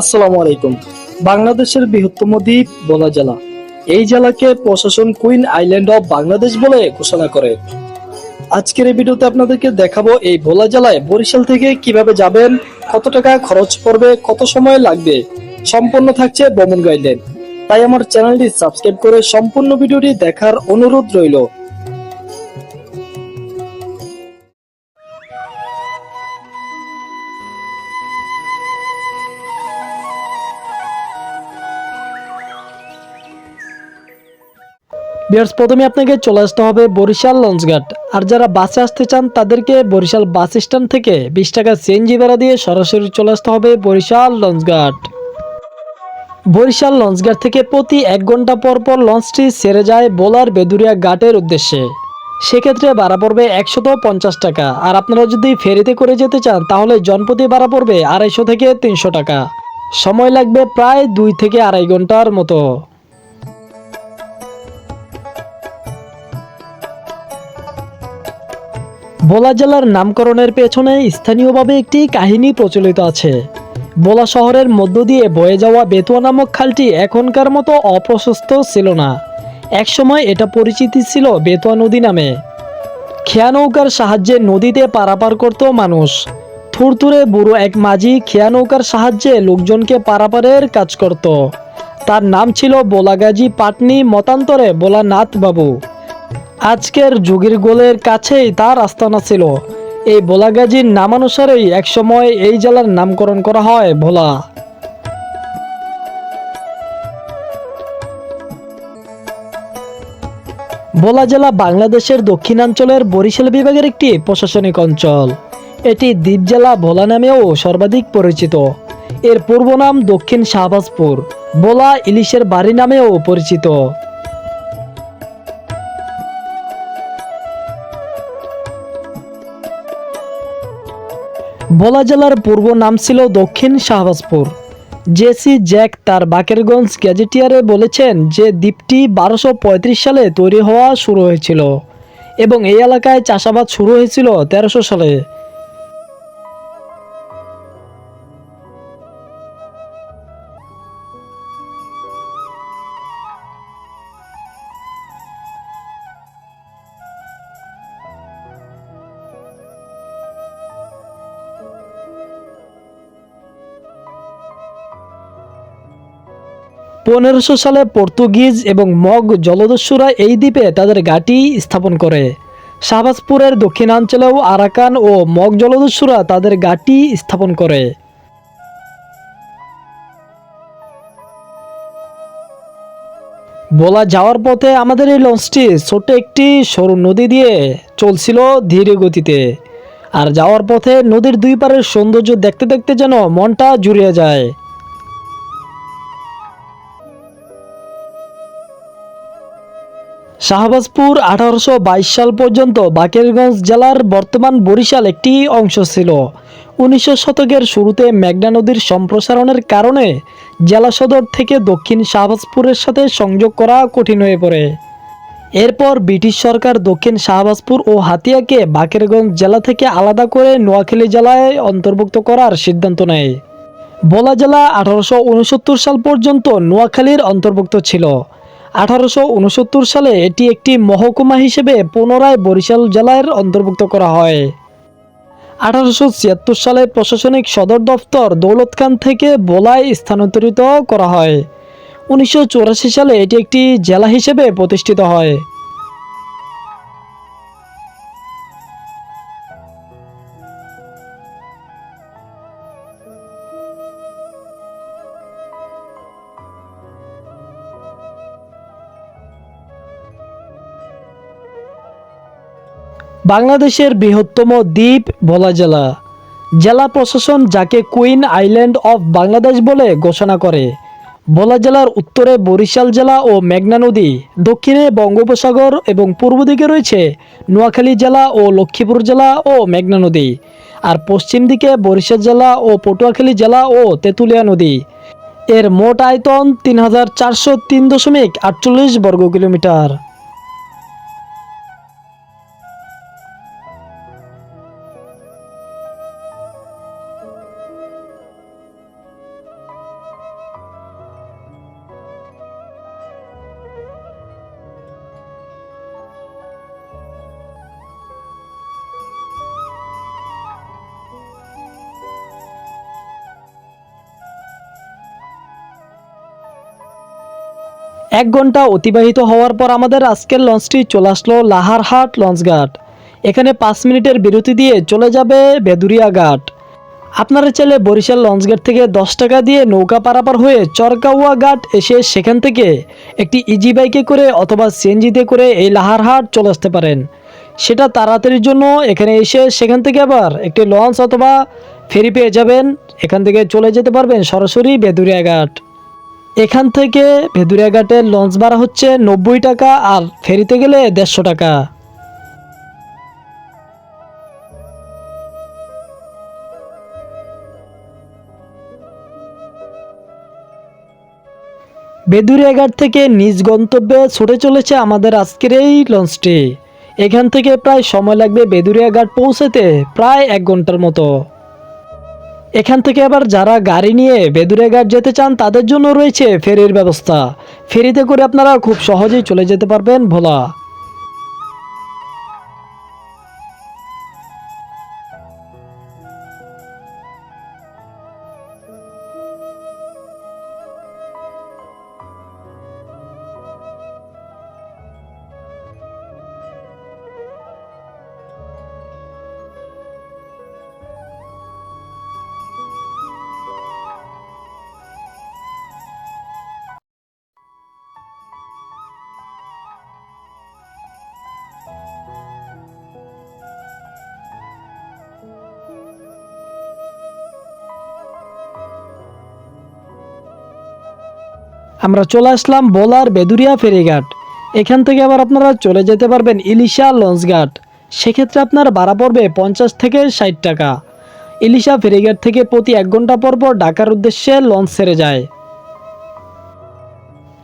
আসসালামু আলাইকুম। বাংলাদেশের বৃহত্তম দ্বীপ ভোলা জেলা এই জেলাকে প্রশাসন কুইন আইল্যান্ড অফ বাংলাদেশ বলে ঘোষণা করে। আজকের এই ভিডিওতে আপনাদেরকে দেখাবো এই ভোলা জেলায় বরিশাল থেকে কীভাবে যাবেন, কত টাকা খরচ পড়বে, কত সময় লাগবে, সম্পূর্ণ থাকছে ভ্রমণ গাইডলাইন। তাই আমার চ্যানেলটি সাবস্ক্রাইব করে সম্পূর্ণ ভিডিওটি দেখার অনুরোধ রইল। বিয়ার্স প্রথমে আপনাকে চলে আসতে হবে বরিশাল লঞ্চঘাট। আর যারা বাসে আসতে চান, তাদেরকে বরিশাল বাস স্ট্যান্ড থেকে বিশ টাকা সিএনজি ভাড়া দিয়ে সরাসরি চলে আসতে হবে বরিশাল লঞ্চঘাট। বরিশাল লঞ্চঘাট থেকে প্রতি এক ঘণ্টা পর পর লঞ্চটি ছেড়ে যায় বোলার বেদুরিয়া ঘাটের উদ্দেশ্যে। সেক্ষেত্রে ভাড়া পড়বে একশত পঞ্চাশ টাকা। আর আপনারা যদি ফেরিতে করে যেতে চান, তাহলে জনপ্রতি ভাড়া পড়বে আড়াইশো থেকে তিনশো টাকা। সময় লাগবে প্রায় দুই থেকে আড়াই ঘণ্টার মতো। বোলা জেলার নামকরণের পেছনে স্থানীয়ভাবে একটি কাহিনী প্রচলিত আছে। বোলা শহরের মধ্য দিয়ে বয়ে যাওয়া বেতুয়া নামক খালটি এখনকার মতো অপ্রশস্ত ছিল না। একসময় এটা পরিচিতি ছিল বেতুয়া নদী নামে। খেয়া নৌকার সাহায্যে নদীতে পারাপার করত মানুষ। থুরথুরে বুড়ো এক মাঝি খেয়া নৌকার সাহায্যে লোকজনকে পারাপারের কাজ করত। তার নাম ছিল বোলাগাজী পাটনি, মতান্তরে বোলানাথ বাবু আজকের যুগের গোলের কাছেই তার আস্তানা ছিল। এই ভোলাগাজীর নামানুসারেই একসময় এই জেলার নামকরণ করা হয় ভোলা। ভোলা জেলা বাংলাদেশের দক্ষিণাঞ্চলের বরিশাল বিভাগের একটি প্রশাসনিক অঞ্চল। এটি দ্বীপ জেলা ভোলা নামেও সর্বাধিক পরিচিত। এর পূর্ব নাম দক্ষিণ শাহবাজপুর। ভোলা ইলিশের বাড়ি নামেও পরিচিত। ভোলা জেলার পূর্ব নাম ছিল দক্ষিণ শাহবাজপুর। জেসি জ্যাক তার বাকেরগঞ্জ গ্যাজেটিয়ারে বলেছেন যে দ্বীপটি বারোশো সালে তৈরি হওয়া শুরু হয়েছিল এবং এই এলাকায় চাষাবাদ শুরু হয়েছিল তেরোশো সালে। পনেরোশো সালে পর্তুগিজ এবং মগ জলদস্যুরা এই দ্বীপে তাদের ঘাঁটি স্থাপন করে। শাহবাজপুরের দক্ষিণাঞ্চলেও আরাকান ও মগ জলদস্যুরা তাদের ঘাঁটি স্থাপন করে। বলা যাওয়ার পথে আমাদের এই লঞ্চটি ছোট একটি সরু নদী দিয়ে চলছিল ধীরে গতিতে। আর যাওয়ার পথে নদীর দুই পারের সৌন্দর্য দেখতে দেখতে যেন মনটা জুড়িয়ে যায়। শাহবাজপুর আঠারোশো বাইশ সাল পর্যন্ত বাকেরগঞ্জ জেলার বর্তমান বরিশাল একটি অংশ ছিল। উনিশশো শতকের শুরুতে মেঘনা নদীর সম্প্রসারণের কারণে জেলা সদর থেকে দক্ষিণ শাহবাজপুরের সাথে সংযোগ করা কঠিন হয়ে পড়ে। এরপর ব্রিটিশ সরকার দক্ষিণ শাহবাজপুর ও হাতিয়াকে বাকেরগঞ্জ জেলা থেকে আলাদা করে নোয়াখালী জেলায় অন্তর্ভুক্ত করার সিদ্ধান্ত নেয়। বোলা জেলা আঠারোশো উনসত্তর সাল পর্যন্ত নোয়াখালীর অন্তর্ভুক্ত ছিল। আঠারোশো উনসত্তর সালে এটি একটি মহকুমা হিসেবে পুনরায় বরিশাল জেলার অন্তর্ভুক্ত করা হয়। আঠারোশো ছিয়াত্তর সালে প্রশাসনিক সদর দফতর দৌলতখান থেকে বোলায় স্থানান্তরিত করা হয়। উনিশশো চুরাশি সালে এটি একটি জেলা হিসেবে প্রতিষ্ঠিত হয়। বাংলাদেশের বৃহত্তম দ্বীপ ভোলা জেলা। জেলা প্রশাসন যাকে কুইন আইল্যান্ড অফ বাংলাদেশ বলে ঘোষণা করে। ভোলা জেলার উত্তরে বরিশাল জেলা ও মেঘনা নদী, দক্ষিণে বঙ্গোপসাগর এবং পূর্ব দিকে রয়েছে নোয়াখালী জেলা ও লক্ষ্মীপুর জেলা ও মেঘনা নদী। আর পশ্চিম দিকে বরিশাল জেলা ও পটুয়াখালী জেলা ও তেঁতুলিয়া নদী। এর মোট আয়তন তিন হাজার চারশো তিন দশমিক আটচল্লিশ বর্গ কিলোমিটার। এক ঘণ্টা অতিবাহিত হওয়ার পর আমাদের আজকের লঞ্চটি চলে আসলো লাহারহাট লঞ্চঘাট। এখানে পাঁচ মিনিটের বিরতি দিয়ে চলে যাবে বেদুরিয়া ঘাট। আপনারা চাইলে বরিশাল লঞ্চঘাট থেকে দশ টাকা দিয়ে নৌকা পারাপার হয়ে চরকাউয়া ঘাট এসে সেখান থেকে একটি ইজি বাইকে করে অথবা সিএনজিতে করে এই লাহারহাট চলে আসতে পারেন। সেটা তাড়াতাড়ির জন্য এখানে এসে সেখান থেকে আবার একটি লঞ্চ অথবা ফেরি পেয়ে যাবেন। এখান থেকে চলে যেতে পারবেন সরাসরি বেদুরিয়া ঘাট। এখান থেকে ভেদুরিয়া ঘাটের লঞ্চ ভাড়া হচ্ছে নব্বই টাকা আর ফেরিতে গেলে দেড়শো টাকা। বেদুরিয়া ঘাট থেকে নিজ গন্তব্যে ছুটে চলেছে আমাদের আজকের এই লঞ্চটি। এখান থেকে প্রায় সময় লাগবে বেদুরিয়া ঘাট পৌঁছাতে, প্রায় এক ঘণ্টার মতো। এখান থেকে আবার যারা গাড়ি নিয়ে বেদুরে ঘাট যেতে চান, তাদের জন্য রয়েছে ফেরির ব্যবস্থা। ফেরিতে করে আপনারা খুব সহজেই চলে যেতে পারবেন ভোলা। আমরা চলে আসলাম বোলার বেদুরিয়া ফেরিঘাট। এখান থেকে আবার আপনারা চলে যেতে পারবেন ইলিশা লঞ্চঘাট। সেক্ষেত্রে আপনার ভাড়া পড়বে পঞ্চাশ থেকে ষাট টাকা। ইলিশা ফেরিঘাট থেকে প্রতি এক ঘণ্টা পর পর ঢাকার উদ্দেশ্যে লঞ্চ ছেড়ে যায়।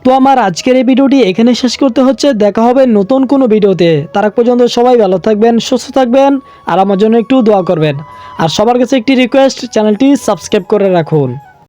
তো আমার আজকের এই ভিডিওটি এখানে শেষ করতে হচ্ছে। দেখা হবে নতুন কোনো ভিডিওতে। তারা পর্যন্ত সবাই ভালো থাকবেন, সুস্থ থাকবেন আর আমার জন্য একটু দোয়া করবেন। আর সবার কাছে একটি রিকোয়েস্ট চ্যানেলটি সাবস্ক্রাইব করে রাখুন।